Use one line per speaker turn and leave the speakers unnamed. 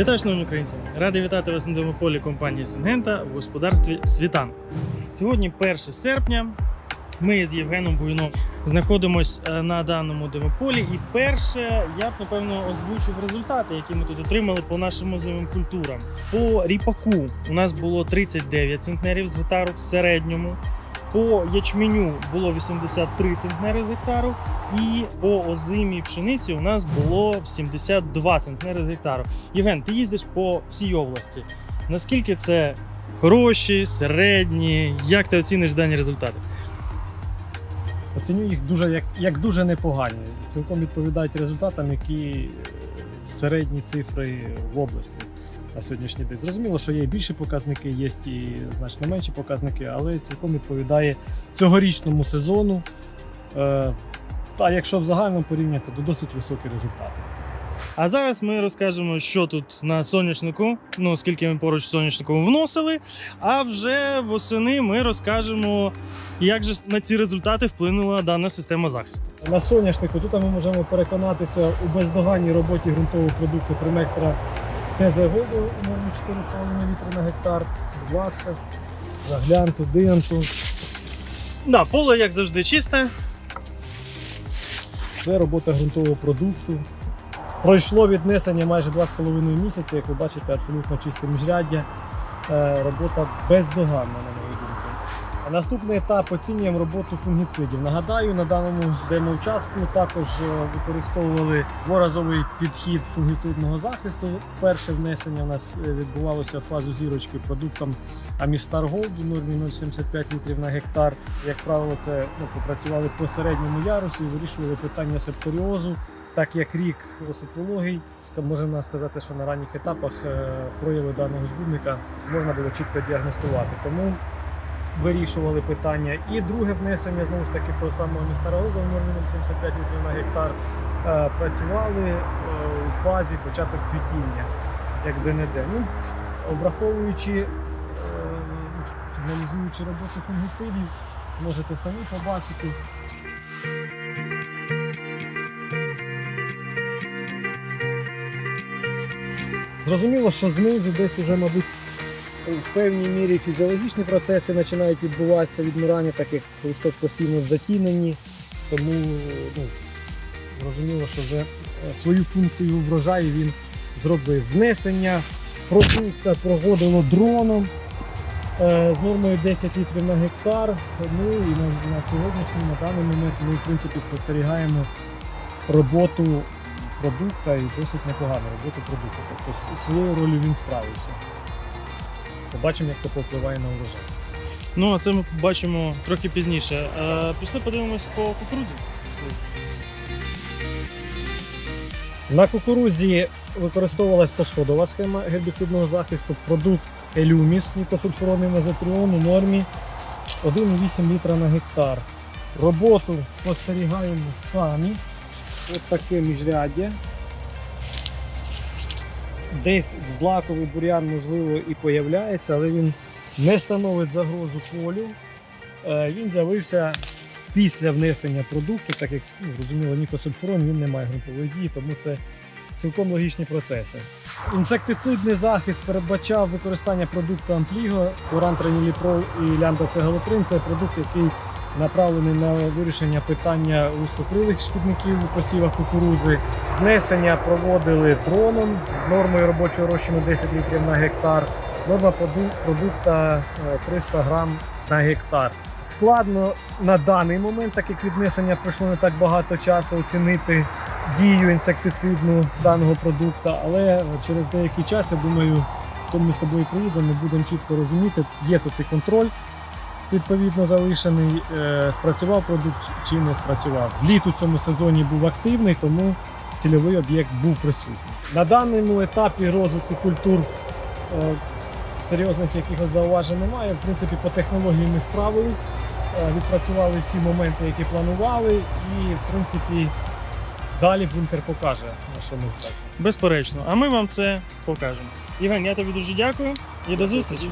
Вітаю, шановні українці! Радий вітати вас на демополі компанії Сингента в господарстві Світан. Сьогодні 1 серпня. Ми з Євгеном Буйном знаходимось е, на даному демополі. І перше, я б напевно озвучив результати, які ми тут отримали по нашим озимим культурам. По ріпаку у нас було 39 центнерів з гектару в середньому. По ячменю було 83 центнери з гектару, і по озимій пшениці у нас було 72 центнери з гектару. Євген, ти їздиш по всій області. Наскільки це хороші, середні? Як ти оціниш дані результати?
Оціню їх дуже як, як дуже непогані. Цілком відповідають результатам, які е, середні цифри в області на сьогоднішній день. Зрозуміло, що є і більші показники, є і значно менші показники, але цілком відповідає цьогорічному сезону. Е, та якщо в загальному порівняти, то досить високі результати.
А зараз ми розкажемо, що тут на соняшнику, ну скільки ми поруч з соняшником вносили. А вже восени ми розкажемо, як же на ці результати вплинула дана система захисту.
На соняшнику тут ми можемо переконатися у бездоганній роботі ґрунтового продукту Примекстра ТЗ умовно у нормі 4,5 літри на гектар. З Власа, заглянту, динту.
Да, поле, як завжди, чисте.
Це робота ґрунтового продукту. Пройшло віднесення майже 2,5 місяці, як ви бачите, абсолютно чисте міжряддя. Е, Робота бездоганна, Наступний етап оцінюємо роботу фунгіцидів. Нагадаю, на даному демоучастку також е, використовували дворазовий підхід фунгіцидного захисту. Перше внесення у нас е, відбувалося в фазу зірочки продуктом Амістар Голд у нормі 0,75 літрів на гектар. Як правило, це ну, попрацювали по середньому ярусі і вирішували питання септоріозу. Так як рік високологій, можна сказати, що на ранніх етапах е, прояви даного збудника можна було чітко діагностувати. Тому вирішували питання. І друге внесення знову ж таки того самого в нормі 75 літрів на гектар. е, Працювали е, у фазі початок цвітіння, як де-не-де. Ну, обраховуючи, е, аналізуючи роботу фунгіцидів, можете самі побачити. Зрозуміло, що знизу десь уже, мабуть, в певній мірі фізіологічні процеси починають відбуватися відмирання, так як листок постійно в затіненні. Тому ну, зрозуміло, що вже е, свою функцію у врожаї він зробив. Внесення продукта проводило дроном е, з нормою 10 літрів на гектар. Ну і на, на сьогоднішній, на даний момент ми в принципі спостерігаємо роботу продукта і досить непогану роботу продукту. Тобто з своєю ролью він справився. Побачимо, як це повпливає на урожай.
Ну, а це ми побачимо трохи пізніше. Е, пішли подивимось по кукурудзі.
На кукурузі використовувалась посходова схема гербіцидного захисту. Продукт Елюміс, нікосульфуронний мезотріон у нормі 1,8 літра на гектар. Роботу спостерігаємо самі. Ось таке міжряддя. Десь в злаковий бур'ян, можливо, і появляється, але він не становить загрозу полю. Е, Він з'явився після внесення продукту, так як ну, зрозуміло, нікосульфурон він не має ґрунтової дії, тому це цілком логічні процеси. Інсектицидний захист передбачав використання продукту Ампліго, урантраніліпрол і лямбдацегалотрин. Це продукт, який направлений на вирішення питання вузькокрилих шкідників у посівах кукурузи. Внесення проводили дроном з нормою робочого розчину 10 літрів на гектар. Норма продукта е, 300 грам на гектар. Складно на даний момент, так як віднесення пройшло не так багато часу, оцінити дію інсектицидну даного продукту, але через деякий час, я думаю, коли ми з тобою приїдемо, ми будемо чітко розуміти, є тут і контроль відповідно залишений, е, спрацював продукт чи не спрацював. Літ у цьому сезоні був активний, тому цільовий об'єкт був присутній. На даному етапі розвитку культур е, серйозних якихось зауважень немає. В принципі, по технології ми справились, е, відпрацювали всі моменти, які планували, і в принципі далі бункер покаже, на що ми здатні.
Безперечно. А ми вам це покажемо. Євген, я тобі дуже дякую і до зустрічі.